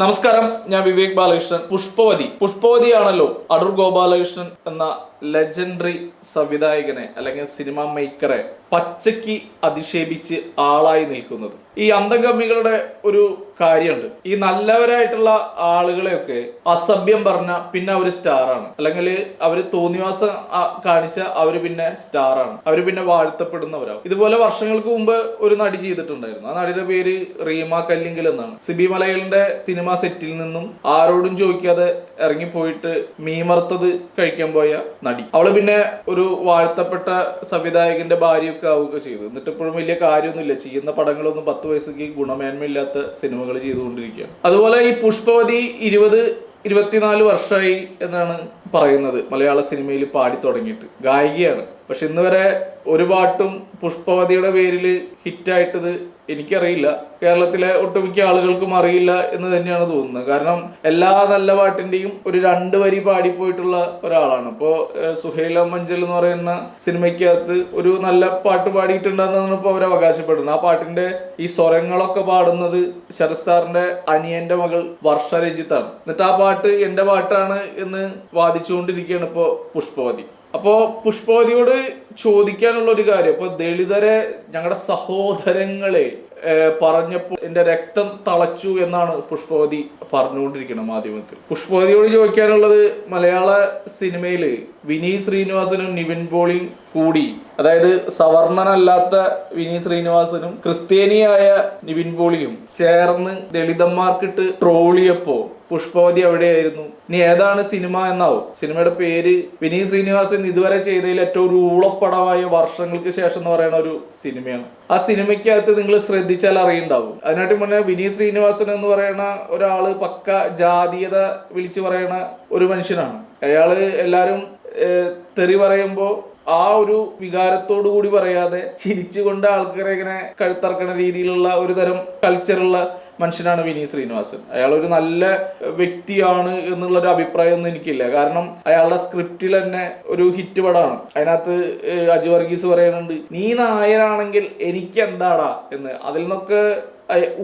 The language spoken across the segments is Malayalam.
നമസ്കാരം ഞാൻ വിവേക് ബാലകൃഷ്ണൻ. പുഷ്പവതി. പുഷ്പവതിയാണല്ലോ അടൂർ ഗോപാലകൃഷ്ണൻ എന്ന ലെജൻഡറി സംവിധായകനെ അല്ലെങ്കിൽ സിനിമ മേക്കറെ പച്ചയ്ക്ക് അധിക്ഷേപിച്ച് ആളായി നിൽക്കുന്നത്. ഈ അന്തംഗമികളുടെ ഒരു കാര്യമുണ്ട്. ഈ നല്ലവരായിട്ടുള്ള ആളുകളെയൊക്കെ അസഭ്യം പറഞ്ഞ പിന്നെ അവർ സ്റ്റാറാണ് അല്ലെങ്കിൽ അവർ തോന്നിവാസം കാണിച്ച അവർ പിന്നെ സ്റ്റാറാണ് അവർ പിന്നെ വാഴ്ത്തപ്പെടുന്നവരാണ് ഇതുപോലെ വർഷങ്ങൾക്ക് മുമ്പ് ഒരു നടി ചെയ്തിട്ടുണ്ടായിരുന്നു. ആ നടിയുടെ പേര് റീമ കല്ലിങ്കൽ എന്നാണ്. സിബി മലയലിന്റെ സിനിമ സെറ്റിൽ നിന്നും ആരോടും ചോദിക്കാതെ ഇറങ്ങിപ്പോയിട്ട് മീമർത്തത് കഴിക്കാൻ പോയ നടി. അവൾ പിന്നെ ഒരു വാഴ്ത്തപ്പെട്ട സംവിധായകന്റെ ഭാര്യയൊക്കെ ആവുക ചെയ്തു. എന്നിട്ട് ഇപ്പോഴും വലിയ കാര്യമൊന്നുമില്ല. ചെയ്യുന്ന പടങ്ങളൊന്നും പത്ത് വയസ്സേക്ക് ഗുണമേന്മയില്ലാത്ത സിനിമകൾ ചെയ്തുകൊണ്ടിരിക്കുകയാണ്. അതുപോലെ ഈ പുഷ്പവതി ഇരുപത് ഇരുപത്തിനാല് വർഷമായി എന്നാണ് പറയുന്നത്. മലയാള സിനിമയിൽ പാടി തുടങ്ങിയിട്ട്. ഗായികയാണ്. പക്ഷെ ഇന്ന് വരെ ഒരു പാട്ടും പുഷ്പവതിയുടെ പേരിൽ ഹിറ്റായിട്ടത് എനിക്കറിയില്ല. കേരളത്തിലെ ഒട്ടുമിക്ക ആളുകൾക്കും അറിയില്ല എന്ന് തന്നെയാണ് തോന്നുന്നത്. കാരണം എല്ലാ നല്ല പാട്ടിന്റെയും ഒരു രണ്ട് വരി പാടിപ്പോയിട്ടുള്ള ഒരാളാണ്. ഇപ്പോൾ സുഹൈല മഞ്ചൽ എന്ന് പറയുന്ന സിനിമയ്ക്കകത്ത് ഒരു നല്ല പാട്ട് പാടിയിട്ടുണ്ടെന്നാണ് ഇപ്പോൾ അവർ അവകാശപ്പെടുന്നത്. ആ പാട്ടിന്റെ ഈ സ്വരങ്ങളൊക്കെ പാടുന്നത് ശരസ്താറിന്റെ അനിയന്റെ മകൾ വർഷ രഞ്ജിത്താണ്. എന്നിട്ട് ആ പാട്ട് എന്റെ പാട്ടാണ് എന്ന് വാദിച്ചുകൊണ്ടിരിക്കുകയാണ് ഇപ്പോൾ പുഷ്പവതി. അപ്പോ പുഷ്പവതിയോട് ചോദിക്കാനുള്ള ഒരു കാര്യം. ഇപ്പൊ ദളിതരെ ഞങ്ങളുടെ സഹോദരങ്ങളെ പറഞ്ഞപ്പോൾ എന്റെ രക്തം തളച്ചു എന്നാണ് പുഷ്പവതി പറഞ്ഞുകൊണ്ടിരിക്കുന്നത് മാധ്യമത്തിൽ. പുഷ്പവതിയോട് ചോദിക്കാനുള്ളത് മലയാള സിനിമയിൽ വിനീത് ശ്രീനിവാസനും നിവിൻ പോളിയും കൂടി അതായത് സവർണനല്ലാത്ത വിനീത് ശ്രീനിവാസനും ക്രിസ്ത്യാനിയായ നിവിൻ പോളിയും ചേർന്ന് ദളിതന്മാർക്കിട്ട് ട്രോളിയപ്പോ പുഷ്പവതി എവിടെയായിരുന്നു? ഇനി ഏതാണ് സിനിമ എന്നാവും. സിനിമയുടെ പേര് വിനീത് ശ്രീനിവാസൻ ഇതുവരെ ചെയ്തതിൽ ഏറ്റവും ഒരു ഊളപ്പടമായ വർഷങ്ങൾക്ക് ശേഷം എന്ന് പറയുന്ന ഒരു സിനിമയാണ്. ആ സിനിമയ്ക്കകത്ത് നിങ്ങൾ ശ്രദ്ധിച്ചാൽ അറിയുണ്ടാവും അതിനായിട്ട് മുന്നേ വിനീത് ശ്രീനിവാസൻ എന്ന് പറയുന്ന ഒരാൾ പക്ക ജാതീയത വിളിച്ചു പറയുന്ന ഒരു മനുഷ്യനാണ്. അയാൾ എല്ലാരും തെറി പറയുമ്പോ ആ ഒരു വികാരത്തോടു കൂടി പറയാതെ ചിരിച്ചുകൊണ്ട് ആൾക്കാരെ ഇങ്ങനെ കഴുത്തറക്കണ രീതിയിലുള്ള ഒരു തരം കൾച്ചറുള്ള മനുഷ്യനാണ് വിനീത് ശ്രീനിവാസൻ. അയാൾ ഒരു നല്ല വ്യക്തിയാണ് എന്നുള്ള ഒരു അഭിപ്രായം ഒന്നും എനിക്കില്ല. കാരണം അയാളുടെ സ്ക്രിപ്റ്റിൽ തന്നെ ഒരു ഹിറ്റ് പടമാണ്. അതിനകത്ത് അജു വർഗീസ് പറയുന്നുണ്ട് നീ നായരാണെങ്കിൽ എനിക്ക് എന്താടാ എന്ന്. അതിൽ നിന്നൊക്കെ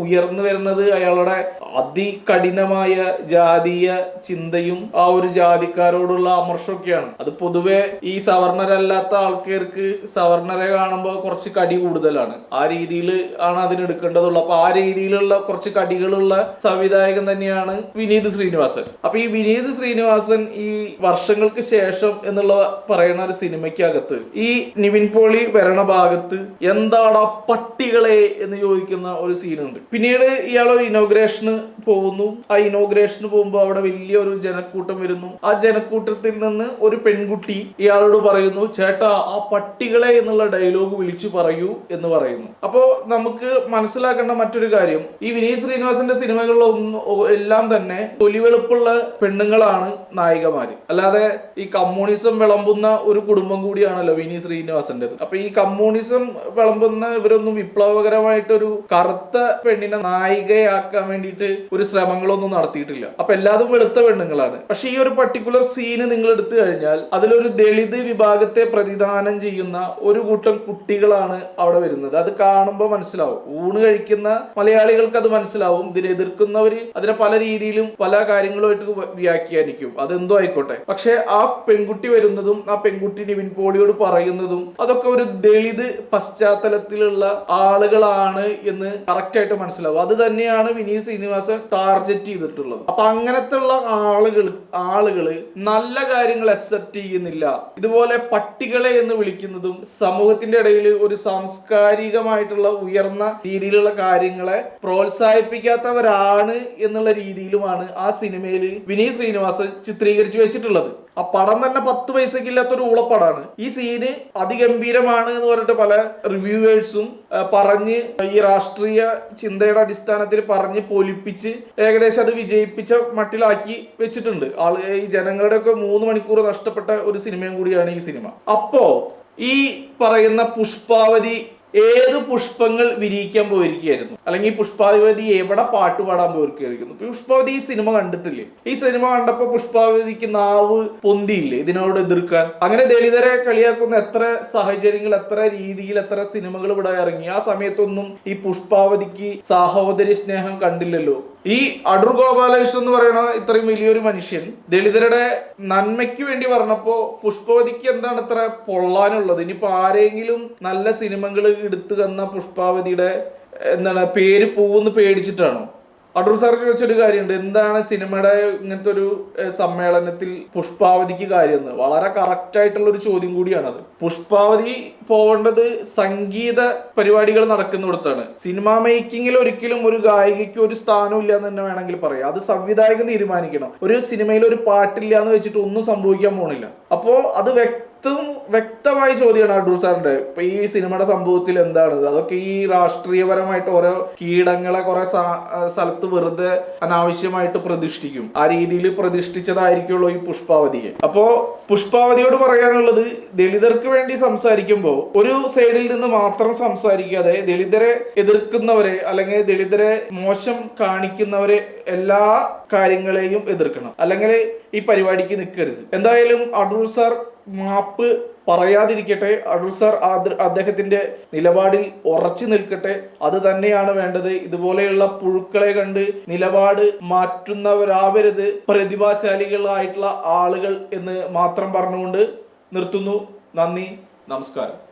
ഉയർന്നു വരുന്നത് അയാളുടെ അതികഠിനമായ ജാതീയ ചിന്തയും ആ ഒരു ജാതിക്കാരോടുള്ള അമർഷമൊക്കെയാണ്. അത് പൊതുവെ ഈ സവർണരല്ലാത്ത ആൾക്കാർക്ക് സവർണരെ കാണുമ്പോൾ കുറച്ച് കടി കൂടുതലാണ്. ആ രീതിയിൽ ആണ് അതിന് എടുക്കേണ്ടതുള്ളൂ അപ്പൊ ആ രീതിയിലുള്ള കുറച്ച് കടികളുള്ള സംവിധായകൻ തന്നെയാണ് വിനീത് ശ്രീനിവാസൻ. അപ്പൊ ഈ വിനീത് ശ്രീനിവാസൻ ഈ വർഷങ്ങൾക്ക് ശേഷം എന്നുള്ള പറയുന്ന ഒരു സിനിമയ്ക്കകത്ത് ഈ നിവിൻ പോളി വരണ ഭാഗത്ത് എന്താടാ പട്ടികളെ എന്ന് ചോദിക്കുന്ന ഒരു സീനുണ്ട് പിന്നീട് ഇയാൾ ഒരു ഇനോഗ്രേഷന് പോകുന്നു. ആ ഇനോഗ്രേഷന് പോകുമ്പോൾ അവിടെ വലിയ ഒരു ജനക്കൂട്ടം വരുന്നു. ആ ജനക്കൂട്ടത്തിൽ നിന്ന് ഒരു പെൺകുട്ടി ഇയാളോട് പറയുന്നു ചേട്ടാ ആ പട്ടികളെ എന്നുള്ള ഡയലോഗ് വിളിച്ചു പറയൂ എന്ന് പറയുന്നു. അപ്പോൾ നമുക്ക് മനസ്സിലാക്കേണ്ട മറ്റൊരു കാര്യം. ഈ വിനീത് ശ്രീനിവാസന്റെ സിനിമകളിലൊന്നും എല്ലാം തന്നെ തൊലിവെളുപ്പുള്ള പെണ്ണുങ്ങളാണ് നായികമാര്. അല്ലാതെ ഈ കമ്മ്യൂണിസം വിളമ്പുന്ന ഒരു കുടുംബം കൂടിയാണല്ലോ വിനീത് ശ്രീനിവാസന്റെ അപ്പൊ ഈ കമ്മ്യൂണിസം വിളമ്പുന്ന ഇവരൊന്നും വിപ്ലവകരമായിട്ടൊരു കറുത്ത പെണ്ണിനെ നായികയാക്കാൻ വേണ്ടിയിട്ട് ഒരു ശ്രമങ്ങളൊന്നും നടത്തിയിട്ടില്ല. അപ്പൊ എല്ലാതും വെളുത്ത പെണ്ണുങ്ങളാണ്. പക്ഷെ ഈ ഒരു പർട്ടിക്കുലർ സീന് നിങ്ങൾ എടുത്തു കഴിഞ്ഞാൽ അതിലൊരു ദളിത് വിഭാഗത്തെ പ്രതിദാനം ചെയ്യുന്ന ഒരു കൂട്ടം കുട്ടികളാണ് അവിടെ വരുന്നത്. അത് കാണുമ്പോൾ മനസ്സിലാവും. ഊണ് കഴിക്കുന്ന മലയാളികൾക്ക് അത് മനസ്സിലാവും. ഇതിനെ എതിർക്കുന്നവര് അതിനെ പല രീതിയിലും പല കാര്യങ്ങളുമായിട്ട് വ്യാഖ്യാനിക്കും. അതെന്തോ ആയിക്കോട്ടെ. പക്ഷെ ആ പെൺകുട്ടി വരുന്നതും ആ പെൺകുട്ടി നിവിൻ പോളിയോട് പറയുന്നതും അതൊക്കെ ഒരു ദളിത് പശ്ചാത്തലത്തിലുള്ള ആളുകളാണ് എന്ന് കറക്റ്റ് ആയിട്ട് മനസ്സിലാവും. അത് തന്നെയാണ് വിനീത് ശ്രീനിവാസൻ ടാർഗറ്റ് ചെയ്തിട്ടുള്ളത്. അപ്പൊ അങ്ങനത്തെ ഉള്ള ആളുകൾ ആളുകൾ നല്ല കാര്യങ്ങൾ അക്സെപ്റ്റ് ചെയ്യുന്നില്ല. ഇതുപോലെ പട്ടികളെ എന്ന് വിളിക്കുന്നതും സമൂഹത്തിന്റെ ഇടയിൽ ഒരു സാംസ്കാരികമായിട്ടുള്ള ഉയർന്ന രീതിയിലുള്ള കാര്യങ്ങളെ പ്രോത്സാഹിപ്പിക്കാത്തവരാണ് എന്നുള്ള രീതിയിലുമാണ് ആ സിനിമയിൽ വിനീത് ശ്രീനിവാസൻ ചിത്രീകരിച്ചു വെച്ചിട്ടുള്ളത്. ആ പടം തന്നെ പത്ത് പൈസക്ക് ഇല്ലാത്തൊരു ഊളപ്പടാണ്. ഈ സീന് അതിഗംഭീരമാണ് എന്ന് പറഞ്ഞിട്ട് പല റിവ്യൂവേഴ്സും പറഞ്ഞ് ഈ രാഷ്ട്രീയ ചിന്തയുടെ അടിസ്ഥാനത്തിൽ പറഞ്ഞ് പൊലിപ്പിച്ച് ഏകദേശം അത് വിജയിപ്പിച്ച മട്ടിലാക്കി വെച്ചിട്ടുണ്ട്. ആൾ ഈ ജനങ്ങളുടെ ഒക്കെ മൂന്ന് മണിക്കൂർ നഷ്ടപ്പെട്ട ഒരു സിനിമയും കൂടിയാണ് ഈ സിനിമ. അപ്പോ ഈ പറയുന്ന പുഷ്പാവതി ഏത് പുഷ്പങ്ങൾ വിരിയിക്കാൻ പോയിരിക്കുകയായിരുന്നു? അല്ലെങ്കിൽ പുഷ്പാവതി എവിടെ പാട്ട് പാടാൻ പോയിരിക്കുകയായിരുന്നു പുഷ്പാവതി ഈ സിനിമ കണ്ടിട്ടില്ലേ? ഈ സിനിമ കണ്ടപ്പോ പുഷ്പാവതിക്ക് നാവ് പൊന്തിയില്ലേ ഇതിനോട് എതിർക്കാൻ? അങ്ങനെ ദളിതരെ കളിയാക്കുന്ന എത്ര സാഹചര്യങ്ങൾ എത്ര രീതിയിൽ എത്ര സിനിമകൾ ഇവിടെ ഇറങ്ങി? ആ സമയത്തൊന്നും ഈ പുഷ്പാവതിക്ക് സാഹോദര്യ സ്നേഹം കണ്ടില്ലല്ലോ. ഈ അടൂർ ഗോപാലകൃഷ്ണൻ എന്ന് പറയുന്ന ഇത്രയും വലിയൊരു മനുഷ്യൻ ദളിതരുടെ നന്മയ്ക്ക് വേണ്ടി പറഞ്ഞപ്പോ പുഷ്പവതിക്ക് എന്താണ് ഇത്ര പൊള്ളാനുള്ളത്? ഇനിയിപ്പോ ആരെങ്കിലും നല്ല സിനിമകൾ എടുത്തു തന്ന പുഷ്പാവതിയുടെ എന്താണ് പേര് പോവെന്ന് പേടിച്ചിട്ടാണോ? അടൂർ സാർ ചോദിച്ചൊരു കാര്യമുണ്ട്. എന്താണ് സിനിമയുടെ ഇങ്ങനത്തെ ഒരു സമ്മേളനത്തിൽ പുഷ്പാവതിക്ക് കാര്യം വളരെ കറക്റ്റ് ആയിട്ടുള്ള ഒരു ചോദ്യം കൂടിയാണത്. പുഷ്പാവതി പോകേണ്ടത് സംഗീത പരിപാടികൾ നടക്കുന്നിടത്താണ്. സിനിമ മേക്കിങ്ങിൽ ഒരിക്കലും ഒരു ഗായികയ്ക്ക് ഒരു സ്ഥാനവും ഇല്ല എന്ന് തന്നെ വേണമെങ്കിൽ പറയാം. അത് സംവിധായകൻ തീരുമാനിക്കണം. ഒരു സിനിമയിൽ ഒരു പാട്ടില്ല എന്ന് വെച്ചിട്ട് ഒന്നും സംഭവിക്കാൻ പോണില്ല. അപ്പോ അത് വ്യക്തം വ്യക്തമായി ചോദ്യമാണ് അടൂർ സാറിന്റെ ഇപ്പൊ ഈ സിനിമയുടെ സംഭവത്തിൽ എന്താണ്? അതൊക്കെ ഈ രാഷ്ട്രീയപരമായിട്ട് ഓരോ കീടങ്ങളെ കുറെ സ്ഥലത്ത് വെറുതെ അനാവശ്യമായിട്ട് പ്രതിഷ്ഠിക്കും. ആ രീതിയിൽ പ്രതിഷ്ഠിച്ചതായിരിക്കുള്ളൂ ഈ പുഷ്പാവതിയെ. അപ്പോ പുഷ്പാവതിയോട് പറയാനുള്ളത് ദളിതർക്ക് വേണ്ടി സംസാരിക്കുമ്പോൾ ഒരു സൈഡിൽ നിന്ന് മാത്രം സംസാരിക്കാതെ ദളിതരെ എതിർക്കുന്നവരെ അല്ലെങ്കിൽ ദളിതരെ മോശം കാണിക്കുന്നവരെ എല്ലാ കാര്യങ്ങളെയും എതിർക്കണം. അല്ലെങ്കിൽ ഈ പരിപാടിക്ക് നിൽക്കരുത്. എന്തായാലും അടൂർ സാർ മാപ്പ് പറയാതിരിക്കട്ടെ. അടൂർ സാർ അദ്ദേഹത്തിന്റെ നിലപാടിൽ ഉറച്ചു നിൽക്കട്ടെ. അത് തന്നെയാണ് വേണ്ടത്. ഇതുപോലെയുള്ള പുഴുക്കളെ കണ്ട് നിലപാട് മാറ്റുന്നവരാവരുത്. പ്രതിഭാശാലികളായിട്ടുള്ള ആളുകൾ എന്ന് മാത്രം പറഞ്ഞുകൊണ്ട് നിർത്തുന്നു. നന്ദി. നമസ്കാരം.